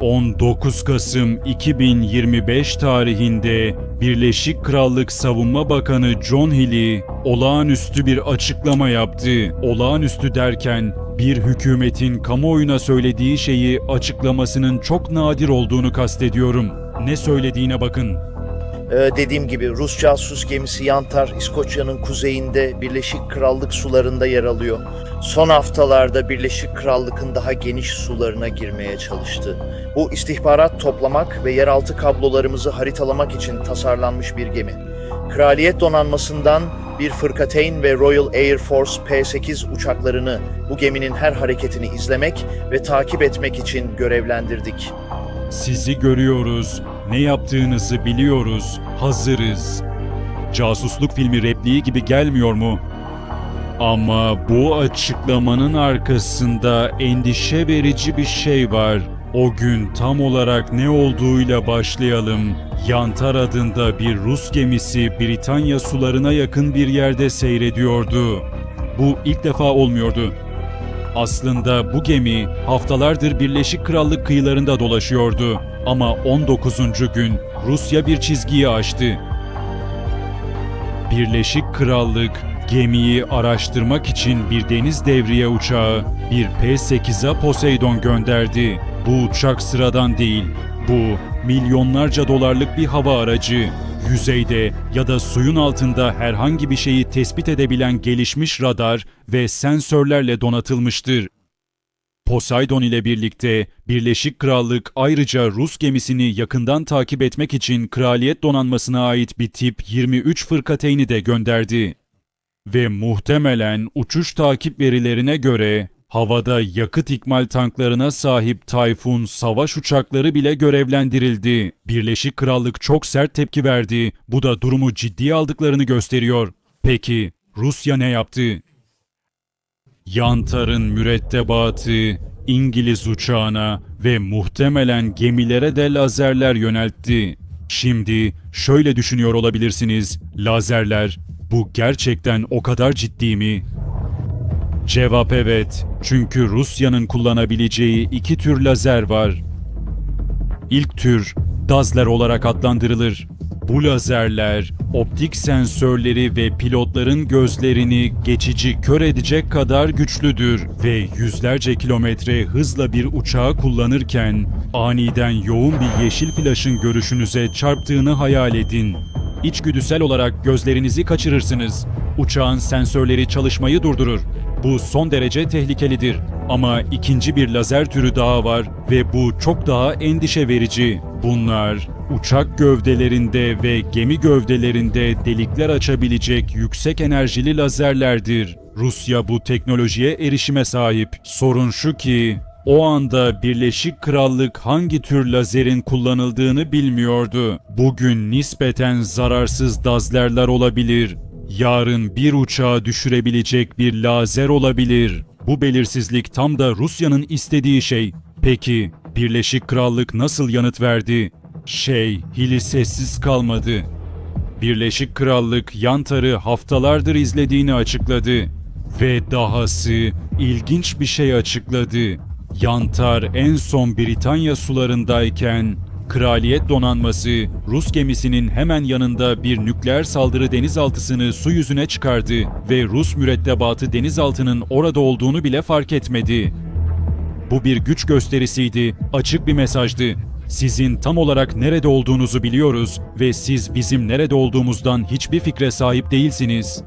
19 Kasım 2025 tarihinde Birleşik Krallık Savunma Bakanı John Healey olağanüstü bir açıklama yaptı. Olağanüstü derken bir hükümetin kamuoyuna söylediği şeyi açıklamasının çok nadir olduğunu kastediyorum. Ne söylediğine bakın. Ee, dediğim gibi Rus casus gemisi Yantar İskoçya'nın kuzeyinde Birleşik Krallık sularında yer alıyor. Son haftalarda Birleşik Krallık'ın daha geniş sularına girmeye çalıştı. Bu istihbarat toplamak ve yeraltı kablolarımızı haritalamak için tasarlanmış bir gemi. Kraliyet donanmasından bir fırkateyn ve Royal Air Force P-8 uçaklarını bu geminin her hareketini izlemek ve takip etmek için görevlendirdik. Sizi görüyoruz, ne yaptığınızı biliyoruz, hazırız. Casusluk filmi repliği gibi gelmiyor mu? Ama bu açıklamanın arkasında endişe verici bir şey var. O gün tam olarak ne olduğuyla başlayalım. Yantar adında bir Rus gemisi Britanya sularına yakın bir yerde seyrediyordu. Bu ilk defa olmuyordu. Aslında bu gemi haftalardır Birleşik Krallık kıyılarında dolaşıyordu ama 19. gün Rusya bir çizgiyi aştı. Birleşik Krallık gemiyi araştırmak için bir deniz devriye uçağı, bir P-8'a Poseidon gönderdi. Bu uçak sıradan değil. Bu milyonlarca dolarlık bir hava aracı. Yüzeyde ya da suyun altında herhangi bir şeyi tespit edebilen gelişmiş radar ve sensörlerle donatılmıştır. Poseidon ile birlikte Birleşik Krallık ayrıca Rus gemisini yakından takip etmek için Kraliyet Donanması'na ait bir tip 23 fırkateyni de gönderdi. Ve muhtemelen uçuş takip verilerine göre havada yakıt ikmal tanklarına sahip Tayfun savaş uçakları bile görevlendirildi. Birleşik Krallık çok sert tepki verdi. Bu da durumu ciddiye aldıklarını gösteriyor. Peki Rusya ne yaptı? Yantar'ın mürettebatı İngiliz uçağına ve muhtemelen gemilere de lazerler yöneltti. Şimdi şöyle düşünüyor olabilirsiniz. Lazerler bu gerçekten o kadar ciddi mi? Cevap evet. Çünkü Rusya'nın kullanabileceği iki tür lazer var. İlk tür Dazler olarak adlandırılır. Bu lazerler optik sensörleri ve pilotların gözlerini geçici kör edecek kadar güçlüdür ve yüzlerce kilometre hızla bir uçağı kullanırken aniden yoğun bir yeşil flaşın görüşünüze çarptığını hayal edin. İçgüdüsel olarak gözlerinizi kaçırırsınız. Uçağın sensörleri çalışmayı durdurur. Bu son derece tehlikelidir. Ama ikinci bir lazer türü daha var ve bu çok daha endişe verici. Bunlar uçak gövdelerinde ve gemi gövdelerinde delikler açabilecek yüksek enerjili lazerlerdir. Rusya bu teknolojiye erişime sahip. Sorun şu ki o anda Birleşik Krallık hangi tür lazerin kullanıldığını bilmiyordu. Bugün nispeten zararsız dazlerler olabilir. Yarın bir uçağı düşürebilecek bir lazer olabilir. Bu belirsizlik tam da Rusya'nın istediği şey. Peki Birleşik Krallık nasıl yanıt verdi? Şey, Hili sessiz kalmadı. Birleşik Krallık Yantar'ı haftalardır izlediğini açıkladı. Ve dahası ilginç bir şey açıkladı. Yantar en son Britanya sularındayken Kraliyet donanması Rus gemisinin hemen yanında bir nükleer saldırı denizaltısını su yüzüne çıkardı ve Rus mürettebatı denizaltının orada olduğunu bile fark etmedi. Bu bir güç gösterisiydi, açık bir mesajdı. Sizin tam olarak nerede olduğunuzu biliyoruz ve siz bizim nerede olduğumuzdan hiçbir fikre sahip değilsiniz.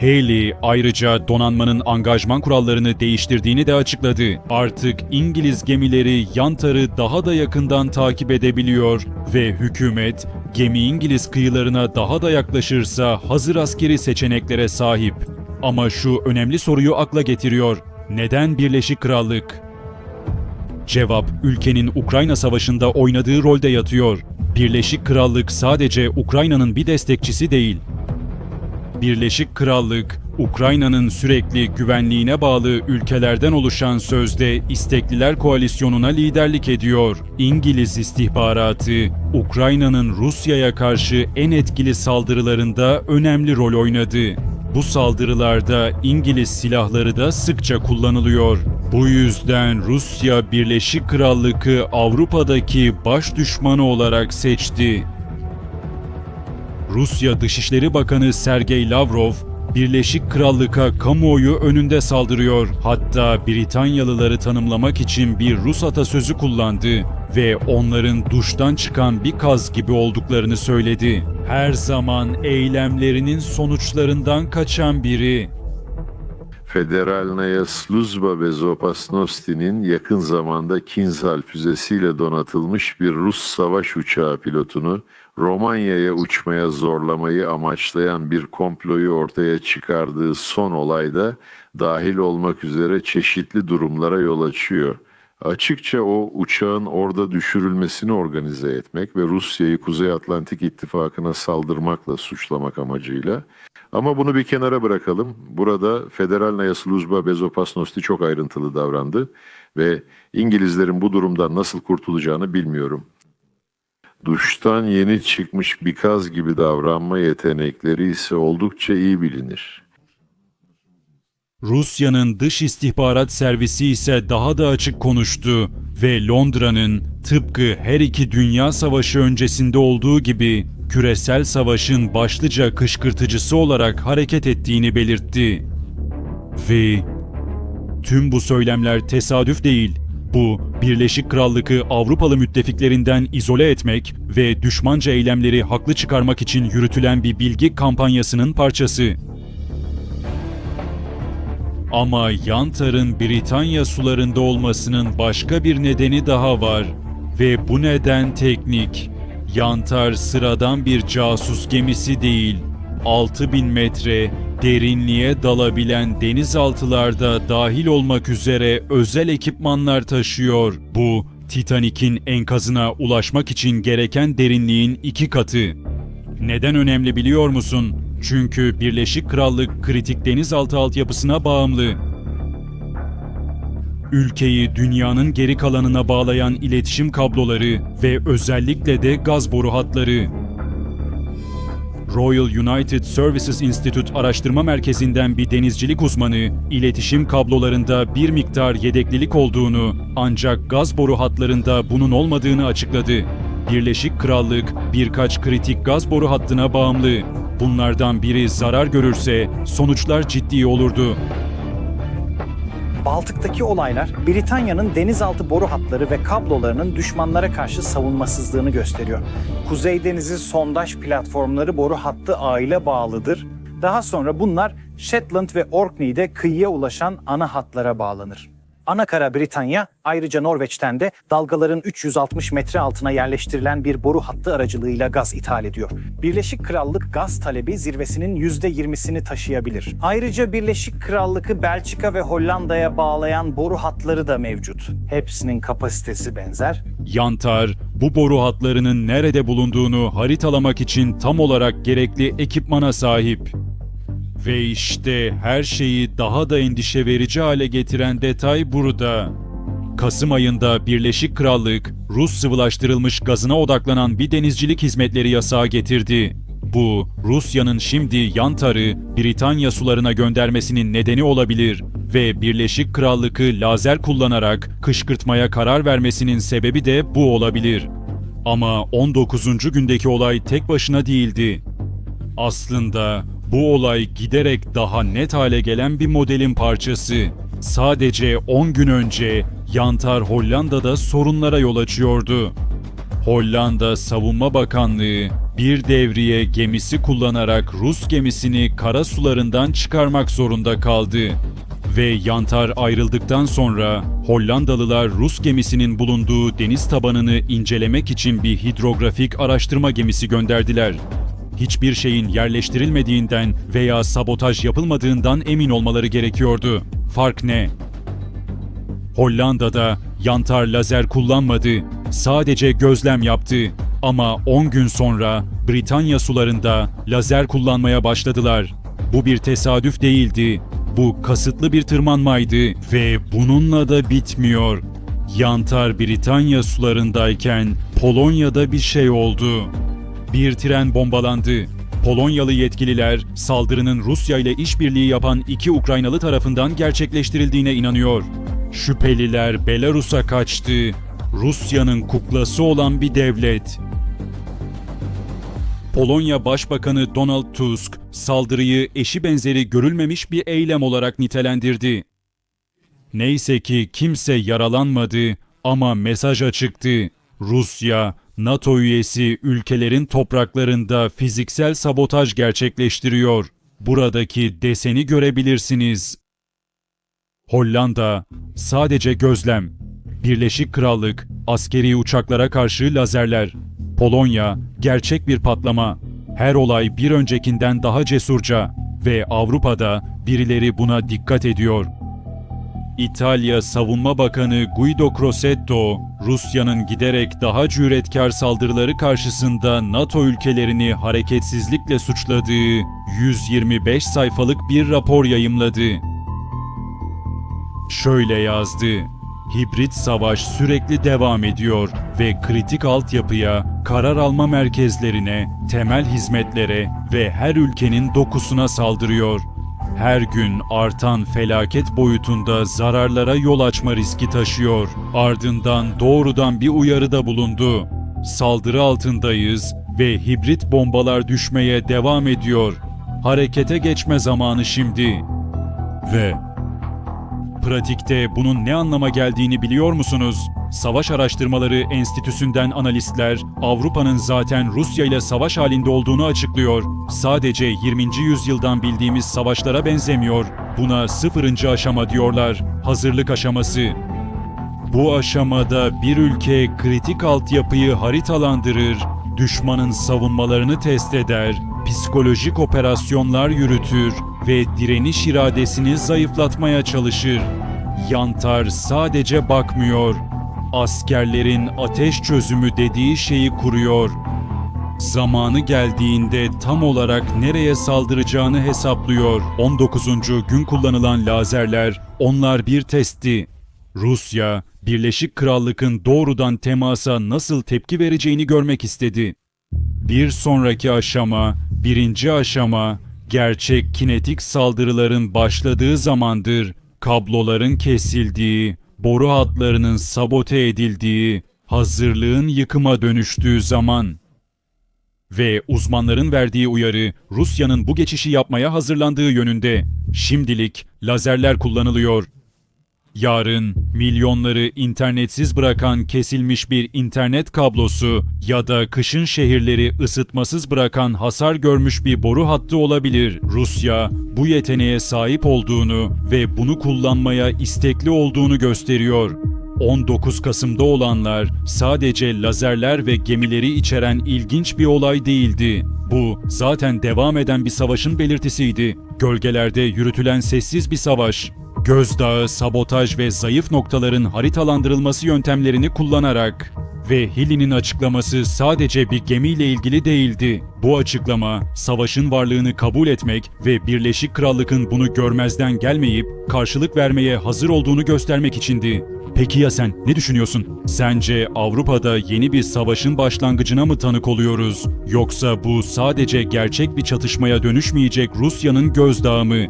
Haley ayrıca donanmanın angajman kurallarını değiştirdiğini de açıkladı. Artık İngiliz gemileri Yantar'ı daha da yakından takip edebiliyor ve hükümet gemi İngiliz kıyılarına daha da yaklaşırsa hazır askeri seçeneklere sahip. Ama şu önemli soruyu akla getiriyor. Neden Birleşik Krallık? Cevap ülkenin Ukrayna Savaşı'nda oynadığı rolde yatıyor. Birleşik Krallık sadece Ukrayna'nın bir destekçisi değil. Birleşik Krallık, Ukrayna'nın sürekli güvenliğine bağlı ülkelerden oluşan sözde İstekliler Koalisyonu'na liderlik ediyor. İngiliz istihbaratı, Ukrayna'nın Rusya'ya karşı en etkili saldırılarında önemli rol oynadı. Bu saldırılarda İngiliz silahları da sıkça kullanılıyor. Bu yüzden Rusya Birleşik Krallık'ı Avrupa'daki baş düşmanı olarak seçti. Rusya Dışişleri Bakanı Sergey Lavrov, Birleşik Krallık'a kamuoyu önünde saldırıyor. Hatta Britanyalıları tanımlamak için bir Rus atasözü kullandı ve onların duştan çıkan bir kaz gibi olduklarını söyledi. Her zaman eylemlerinin sonuçlarından kaçan biri. Federalnaya Sluzba Bezopasnosti'nin yakın zamanda Kinzhal füzesiyle donatılmış bir Rus savaş uçağı pilotunu Romanya'ya uçmaya zorlamayı amaçlayan bir komployu ortaya çıkardığı son olayda dahil olmak üzere çeşitli durumlara yol açıyor. Açıkça o uçağın orada düşürülmesini organize etmek ve Rusya'yı Kuzey Atlantik İttifakı'na saldırmakla suçlamak amacıyla ama bunu bir kenara bırakalım. Burada Federalnaya Sluzba Bezopasnosti çok ayrıntılı davrandı ve İngilizlerin bu durumdan nasıl kurtulacağını bilmiyorum. Duştan yeni çıkmış bir kaz gibi davranma yetenekleri ise oldukça iyi bilinir. Rusya'nın dış istihbarat servisi ise daha da açık konuştu ve Londra'nın tıpkı her iki dünya savaşı öncesinde olduğu gibi küresel savaşın başlıca kışkırtıcısı olarak hareket ettiğini belirtti. Ve tüm bu söylemler tesadüf değil. Bu, Birleşik Krallık'ı Avrupalı müttefiklerinden izole etmek ve düşmanca eylemleri haklı çıkarmak için yürütülen bir bilgi kampanyasının parçası. Ama Yantar'ın Britanya sularında olmasının başka bir nedeni daha var. Ve bu neden teknik. Yantar sıradan bir casus gemisi değil. 6000 metre derinliğe dalabilen denizaltılarda dahil olmak üzere özel ekipmanlar taşıyor. Bu, Titanik'in enkazına ulaşmak için gereken derinliğin iki katı. Neden önemli biliyor musun? Çünkü Birleşik Krallık kritik denizaltı altyapısına bağımlı. Ülkeyi dünyanın geri kalanına bağlayan iletişim kabloları ve özellikle de gaz boru hatları. Royal United Services Institute araştırma merkezinden bir denizcilik uzmanı, iletişim kablolarında bir miktar yedeklilik olduğunu ancak gaz boru hatlarında bunun olmadığını açıkladı. Birleşik Krallık birkaç kritik gaz boru hattına bağımlı. Bunlardan biri zarar görürse sonuçlar ciddi olurdu. Baltık'taki olaylar Britanya'nın denizaltı boru hatları ve kablolarının düşmanlara karşı savunmasızlığını gösteriyor. Kuzey Denizi sondaj platformları boru hattı ağıyla bağlıdır. Daha sonra bunlar Shetland ve Orkney'de kıyıya ulaşan ana hatlara bağlanır. Ana kara Britanya ayrıca Norveç'ten de dalgaların 360 metre altına yerleştirilen bir boru hattı aracılığıyla gaz ithal ediyor. Birleşik Krallık gaz talebi zirvesinin %20'sini taşıyabilir. Ayrıca Birleşik Krallık'ı Belçika ve Hollanda'ya bağlayan boru hatları da mevcut. Hepsinin kapasitesi benzer. Yantar, bu boru hatlarının nerede bulunduğunu haritalamak için tam olarak gerekli ekipmana sahip. Ve işte her şeyi daha da endişe verici hale getiren detay burada. Kasım ayında Birleşik Krallık, Rus sıvılaştırılmış gazına odaklanan bir denizcilik hizmetleri yasağı getirdi. Bu, Rusya'nın şimdi Yantar'ı Britanya sularına göndermesinin nedeni olabilir ve Birleşik Krallık'ı lazer kullanarak kışkırtmaya karar vermesinin sebebi de bu olabilir. Ama 19. gündeki olay tek başına değildi. Aslında bu olay giderek daha net hale gelen bir modelin parçası. Sadece 10 gün önce Yantar Hollanda'da sorunlara yol açıyordu. Hollanda Savunma Bakanlığı bir devriye gemisi kullanarak Rus gemisini kara sularından çıkarmak zorunda kaldı. Ve Yantar ayrıldıktan sonra Hollandalılar Rus gemisinin bulunduğu deniz tabanını incelemek için bir hidrografik araştırma gemisi gönderdiler hiçbir şeyin yerleştirilmediğinden veya sabotaj yapılmadığından emin olmaları gerekiyordu. Fark ne? Hollanda'da yantar lazer kullanmadı. Sadece gözlem yaptı. Ama 10 gün sonra Britanya sularında lazer kullanmaya başladılar. Bu bir tesadüf değildi. Bu kasıtlı bir tırmanmaydı ve bununla da bitmiyor. Yantar Britanya sularındayken Polonya'da bir şey oldu. Bir tren bombalandı. Polonyalı yetkililer saldırının Rusya ile işbirliği yapan iki Ukraynalı tarafından gerçekleştirildiğine inanıyor. Şüpheliler Belarus'a kaçtı. Rusya'nın kuklası olan bir devlet. Polonya Başbakanı Donald Tusk saldırıyı eşi benzeri görülmemiş bir eylem olarak nitelendirdi. Neyse ki kimse yaralanmadı ama mesaj açıktı. Rusya, NATO üyesi ülkelerin topraklarında fiziksel sabotaj gerçekleştiriyor. Buradaki deseni görebilirsiniz. Hollanda sadece gözlem. Birleşik Krallık askeri uçaklara karşı lazerler. Polonya gerçek bir patlama. Her olay bir öncekinden daha cesurca ve Avrupa'da birileri buna dikkat ediyor. İtalya Savunma Bakanı Guido Crosetto, Rusya'nın giderek daha cüretkar saldırıları karşısında NATO ülkelerini hareketsizlikle suçladığı 125 sayfalık bir rapor yayımladı. Şöyle yazdı. Hibrit savaş sürekli devam ediyor ve kritik altyapıya, karar alma merkezlerine, temel hizmetlere ve her ülkenin dokusuna saldırıyor. Her gün artan felaket boyutunda zararlara yol açma riski taşıyor. Ardından doğrudan bir uyarıda bulundu. Saldırı altındayız ve hibrit bombalar düşmeye devam ediyor. Harekete geçme zamanı şimdi. Ve Pratikte bunun ne anlama geldiğini biliyor musunuz? Savaş Araştırmaları Enstitüsü'nden analistler Avrupa'nın zaten Rusya ile savaş halinde olduğunu açıklıyor. Sadece 20. yüzyıldan bildiğimiz savaşlara benzemiyor. Buna sıfırıncı aşama diyorlar. Hazırlık aşaması. Bu aşamada bir ülke kritik altyapıyı haritalandırır, düşmanın savunmalarını test eder, psikolojik operasyonlar yürütür ve direniş iradesini zayıflatmaya çalışır. Yantar sadece bakmıyor. Askerlerin ateş çözümü dediği şeyi kuruyor. Zamanı geldiğinde tam olarak nereye saldıracağını hesaplıyor. 19. gün kullanılan lazerler onlar bir testti. Rusya, Birleşik Krallık'ın doğrudan temasa nasıl tepki vereceğini görmek istedi. Bir sonraki aşama, birinci aşama, gerçek kinetik saldırıların başladığı zamandır. Kabloların kesildiği, boru hatlarının sabote edildiği, hazırlığın yıkıma dönüştüğü zaman. Ve uzmanların verdiği uyarı Rusya'nın bu geçişi yapmaya hazırlandığı yönünde. Şimdilik lazerler kullanılıyor. Yarın milyonları internetsiz bırakan kesilmiş bir internet kablosu ya da kışın şehirleri ısıtmasız bırakan hasar görmüş bir boru hattı olabilir. Rusya bu yeteneğe sahip olduğunu ve bunu kullanmaya istekli olduğunu gösteriyor. 19 Kasım'da olanlar sadece lazerler ve gemileri içeren ilginç bir olay değildi. Bu zaten devam eden bir savaşın belirtisiydi. Gölgelerde yürütülen sessiz bir savaş. Gözdağı, sabotaj ve zayıf noktaların haritalandırılması yöntemlerini kullanarak ve Healy'nin açıklaması sadece bir gemiyle ilgili değildi. Bu açıklama, savaşın varlığını kabul etmek ve Birleşik Krallık'ın bunu görmezden gelmeyip karşılık vermeye hazır olduğunu göstermek içindi. Peki ya sen ne düşünüyorsun? Sence Avrupa'da yeni bir savaşın başlangıcına mı tanık oluyoruz? Yoksa bu sadece gerçek bir çatışmaya dönüşmeyecek Rusya'nın gözdağı mı?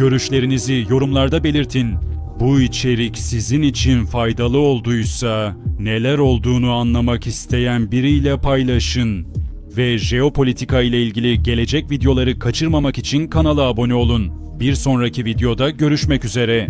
Görüşlerinizi yorumlarda belirtin. Bu içerik sizin için faydalı olduysa neler olduğunu anlamak isteyen biriyle paylaşın. Ve jeopolitika ile ilgili gelecek videoları kaçırmamak için kanala abone olun. Bir sonraki videoda görüşmek üzere.